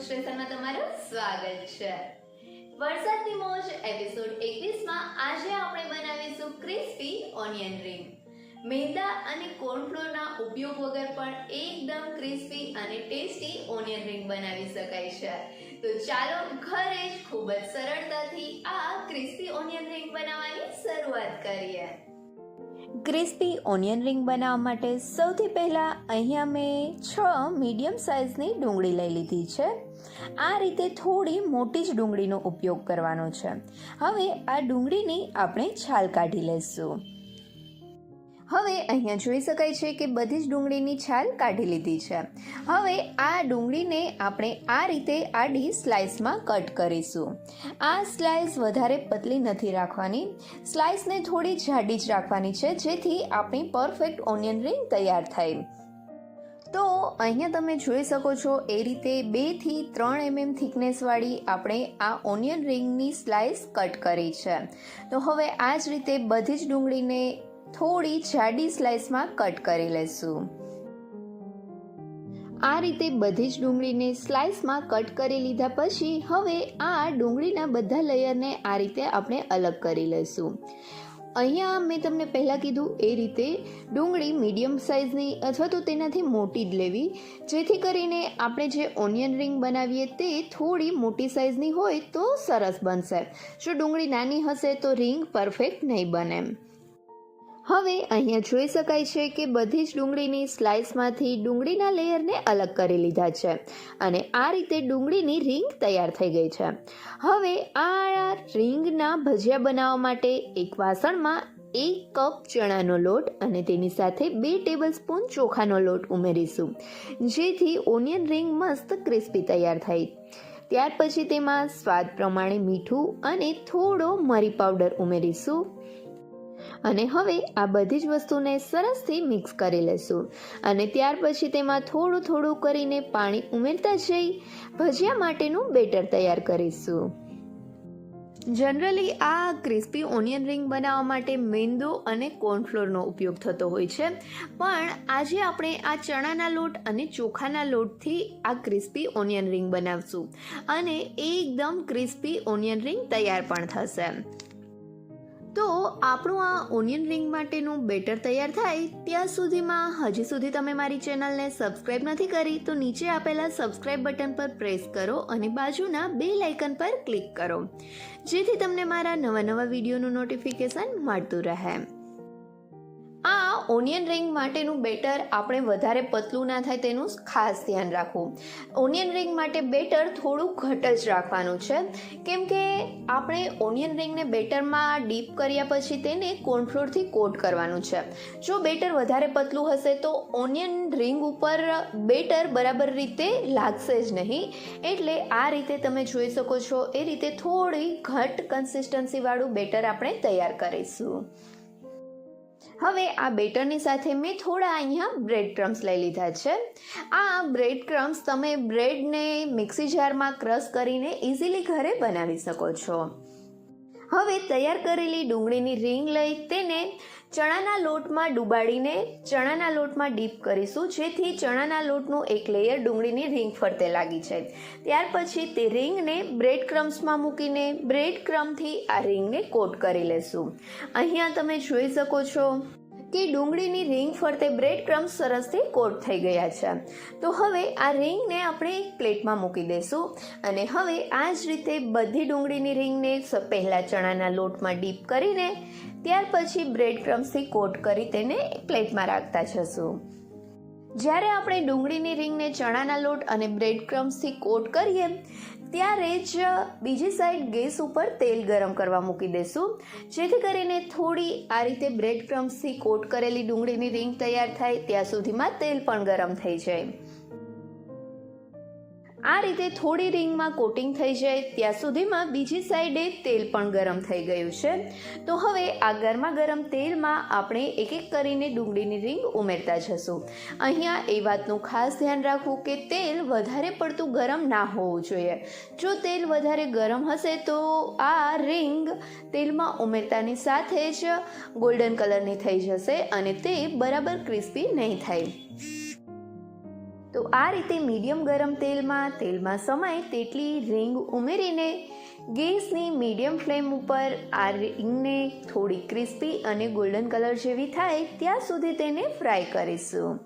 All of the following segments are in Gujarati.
સેશનમાં તમારું સ્વાગત છે. વરસાદની મોજ એપિસોડ 21 માં આજે આપણે બનાવીશું ક્રિસ્પી ઓનિયન રિંગ મેંદા અને કોર્નફ્લોરના ઉપયોગ વગર પણ એકદમ ક્રિસ્પી અને ટેસ્ટી ઓનિયન રિંગ બનાવી શકાય છે. તો ચાલો ઘરે જ ખૂબ જ સરળતાથી આ ક્રિસ્પી ઓનિયન રિંગ બનાવવાની શરૂઆત કરીએ. ક્રિસ્પી ઓનિયન રિંગ બનાવવા માટે સૌથી પહેલાં અહીંયા મેં છ મીડિયમ સાઇઝની ડુંગળી લઈ લીધી છે. આ રીતે થોડી મોટી જ ડુંગળીનો ઉપયોગ કરવાનો છે. હવે આ ડુંગળીની આપણે છાલ કાઢી લઈશું. હવે અહીંયા જોઈ શકાય છે કે બધી જ ડુંગળીની છાલ કાઢી લીધી છે. હવે આ ડુંગળીને આપણે આ રીતે આડી સ્લાઇસમાં કટ કરીશું. આ સ્લાઇસ વધારે પતલી નથી રાખવાની. સ્લાઇસને થોડી જાડી જ રાખવાની છે, જેથી આપણી પરફેક્ટ ઓનિયન રિંગ તૈયાર થાય. તો અહીંયા તમે જોઈ શકો છો, એ રીતે બેથી ત્રણ એમએમ થિકનેસવાળી આપણે આ ઓનિયન રિંગની સ્લાઇસ કટ કરી છે. તો હવે આ જ રીતે બધી જ ડુંગળીને થોડી જાડી સ્લાઇસમાં કટ કરી લઈશું આ રીતે બધી જ ડુંગળીને સ્લાઇસમાં કટ કરી લીધા પછી હવે આ ડુંગળીના બધા લેયરને આ રીતે આપણે અલગ કરી લઈશું અહીંયા મેં તમને પહેલાં કીધું એ રીતે ડુંગળી મીડિયમ સાઇઝની અથવા તો તેનાથી મોટી જ લેવી. જેથી કરીને આપણે જે ઓનિયન રિંગ બનાવીએ તે થોડી મોટી સાઇઝની હોય તો સરસ બનશે. જો ડુંગળી નાની હશે તો રિંગ પરફેક્ટ નહીં બને. હવે અહીંયા જોઈ શકાય છે કે બધી જ ડુંગળીની સ્લાઇસમાંથી ડુંગળીના લેયરને અલગ કરી લીધા છે અને આ રીતે ડુંગળીની રિંગ તૈયાર થઈ ગઈ છે. હવે આ રિંગના ભજીયા બનાવવા માટે એક વાસણમાં એક કપ ચણાનો લોટ અને તેની સાથે બે ટેબલ સ્પૂન ચોખાનો લોટ ઉમેરીશું, જેથી ઓનિયન રિંગ મસ્ત ક્રિસ્પી તૈયાર થાય. ત્યાર પછી તેમાં સ્વાદ પ્રમાણે મીઠું અને થોડો મરી પાવડર ઉમેરીશું. અને હવે આ બધી જ વસ્તુને સરસથી મિક્સ કરી લેશું. અને ત્યાર પછી તેમાં થોડું થોડું કરીને પાણી ઉમેરતા જઈ ભજીયા માટેનું બેટર તૈયાર કરીશું. જનરલી આ ક્રિસ્પી ઓનિયન રિંગ બનાવવા માટે મેંદો અને કોર્નફ્લોરનો ઉપયોગ થતો હોય છે. પણ આજે આપણે આ ચણાના લોટ અને ચોખાના લોટથી આ ક્રિસ્પી ઓનિયન રિંગ બનાવશું. અને એકદમ ક્રિસ્પી ઓનિયન રિંગ તૈયાર પણ થશે. તો આપણું આ ઓનિયન રિંગ માટેનું બેટર તૈયાર થાય ત્યાં સુધીમાં હજી સુધી તમે મારી ચેનલને સબસ્ક્રાઇબ નથી કરી તો નીચે આપેલા સબસ્ક્રાઇબ બટન પર પ્રેસ કરો અને બાજુના બે લાઇકન પર ક્લિક કરો. જેથી તમને મારા નવા નવા વિડીયોનું નોટિફિકેશન મળતું રહે. ઓનિયન રિંગ માટેનું બેટર આપણે વધારે પતલું ના થાય તેનું ખાસ ધ્યાન રાખવું. ઓનિયન રિંગ માટે બેટર થોડું ઘટ જ રાખવાનું છે. કેમ કે આપણે ઓનિયન રિંગને બેટરમાં ડીપ કર્યા પછી તેને કોર્નફ્લોરથી કોટ કરવાનું છે. જો બેટર વધારે પતલું હશે તો ઓનિયન રિંગ ઉપર બેટર બરાબર રીતે લાગશે જ નહીં. એટલે આ રીતે તમે જોઈ શકો છો, એ રીતે થોડી ઘટ કન્સિસ્ટન્સીવાળું બેટર આપણે તૈયાર કરીશું. હવે આ બેટરની સાથે મેં થોડા અહીંયા બ્રેડ ક્રમ્સ લઈ લીધા છે. આ બ્રેડ ક્રમ્સ તમે બ્રેડને મિક્સી જારમાં ક્રશ કરીને ઇઝીલી ઘરે બનાવી શકો છો. હવે તૈયાર કરેલી ડુંગળીની રીંગ લઈ તેને ચણાના લોટમાં ડુબાડીને ચણાના લોટમાં ડીપ કરીશું, જેથી ચણાના લોટનું એક લેયર ડુંગળીની રીંગ ફરતે લાગી જાય. ત્યાર પછી તે રીંગને બ્રેડ ક્રમ્સમાં મૂકીને બ્રેડ ક્રમથી આ રીંગને કોટ કરી લેશું. અહીંયા તમે જોઈ શકો છો કે ડુંગળીની રિંગ ફરતે બ્રેડ ક્રમ્સ સરસથી કોટ થઈ ગયા છે. તો હવે આ રિંગને આપણે એક પ્લેટમાં મૂકી દઈશું અને હવે આ જ રીતે બધી ડુંગળીની રિંગને પહેલાં ચણાના લોટમાં ડીપ કરીને ત્યાર પછી બ્રેડ ક્રમ્સથી કોટ કરી તેને પ્લેટમાં રાખતા જશું. જ્યારે આપણે ડુંગળીની રિંગને ચણાના લોટ અને બ્રેડ ક્રમ્સથી કોટ કરીએ ત્યારે જ બીજી સાઈડ ગેસ ઉપર તેલ ગરમ કરવા મૂકી દઈશું જેથી કરીને થોડી આ રીતે બ્રેડ ક્રમ્સથી કોટ કરેલી ડુંગળીની રીંગ તૈયાર થાય, ત્યાં સુધીમાં તેલ પણ ગરમ થઈ જાય. આ રીતે થોડી રિંગમાં કોટિંગ થઈ જાય, ત્યાં સુધીમાં બીજી સાઈડે તેલ પણ ગરમ થઈ ગયું છે. તો હવે આ ગરમા ગરમ તેલમાં આપણે એક એક કરીને ડુંગળીની રિંગ ઉમેરતા જશું. અહીંયા એ વાતનું ખાસ ધ્યાન રાખવું કે તેલ વધારે પડતું ગરમ ના હોવું જોઈએ. જો તેલ વધારે ગરમ હશે તો આ રિંગ તેલમાં ઉમેરતાની સાથે જ ગોલ્ડન કલરની થઈ જશે અને તે બરાબર ક્રિસ્પી નહીં થાય. તો આ રીતે મીડિયમ ગરમ તેલમાં તેલમાં સમાય તેટલી રીંગ ઉમેરીને ગેસની મીડિયમ ફ્લેમ ઉપર આ રીંગને થોડી ક્રિસ્પી અને ગોલ્ડન કલર જેવી થાય ત્યાં સુધી તેને ફ્રાય કરીશું.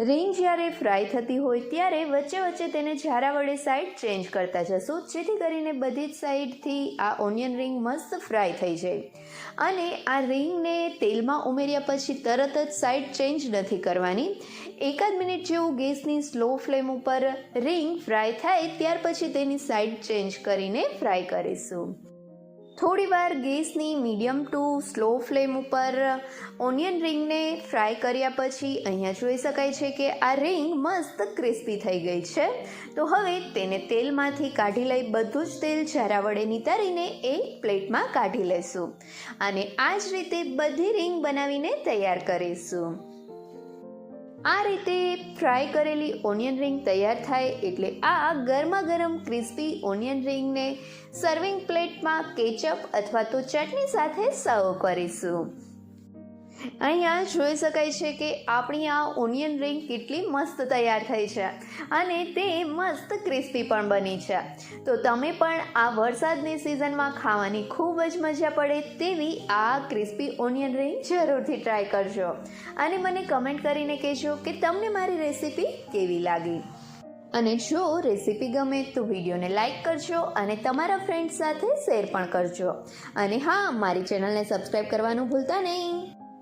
રીંગ જ્યારે ફ્રાય થતી હોય ત્યારે વચ્ચે વચ્ચે તેને ઝારા વડે સાઈડ ચેન્જ કરતા જશું, જેથી કરીને બધી જ સાઈડથી આ ઓનિયન રિંગ મસ્ત ફ્રાય થઈ જાય. અને આ રીંગને તેલમાં ઉમેર્યા પછી તરત જ સાઈડ ચેન્જ નથી કરવાની. એકાદ મિનિટ જેવું ગેસની સ્લો ફ્લેમ ઉપર રીંગ ફ્રાય થાય, ત્યાર પછી તેની સાઈડ ચેન્જ કરીને ફ્રાય કરીશું. થોડીવાર ગેસની મીડિયમ ટુ સ્લો ફ્લેમ ઉપર ઓનિયન રિંગને ફ્રાય કર્યા પછી અહીંયા જોઈ શકાય છે કે આ રિંગ મસ્ત ક્રિસ્પી થઈ ગઈ છે. તો હવે તેને તેલમાંથી કાઢી લઈ બધું જ તેલ ઝારા વડે નિતારીને એક પ્લેટમાં કાઢી લઈશું. અને આ જ રીતે બધી રિંગ બનાવીને તૈયાર કરીશું. આ રીતે ફ્રાય કરેલી ઓનિયન રિંગ તૈયાર થાય એટલે આ ગરમા ગરમ ક્રિસ્પી ઓનિયન રિંગને સર્વિંગ પ્લેટમાં કેચઅપ અથવા તો ચટણી સાથે સર્વ કરીશું. અહીંયા જોઈ શકાય છે કે આપણી આ ઓનિયન રિંગ કેટલી મસ્ત તૈયાર થઈ છે અને તે મસ્ત ક્રિસ્પી પણ બની છે. તો તમે પણ આ વરસાદની સિઝનમાં ખાવાની ખૂબ જ મજા પડે તેવી આ ક્રિસ્પી ઓનિયન રિંગ જરૂરથી ટ્રાય કરજો. અને મને કમેન્ટ કરીને કહેજો કે તમને મારી રેસીપી કેવી લાગી. અને જો રેસીપી ગમે તો વિડીયોને લાઇક કરજો અને તમારા ફ્રેન્ડ્સ સાથે શેર પણ કરજો. અને હા, મારી ચેનલને સબસ્ક્રાઈબ કરવાનું ભૂલતા નહીં.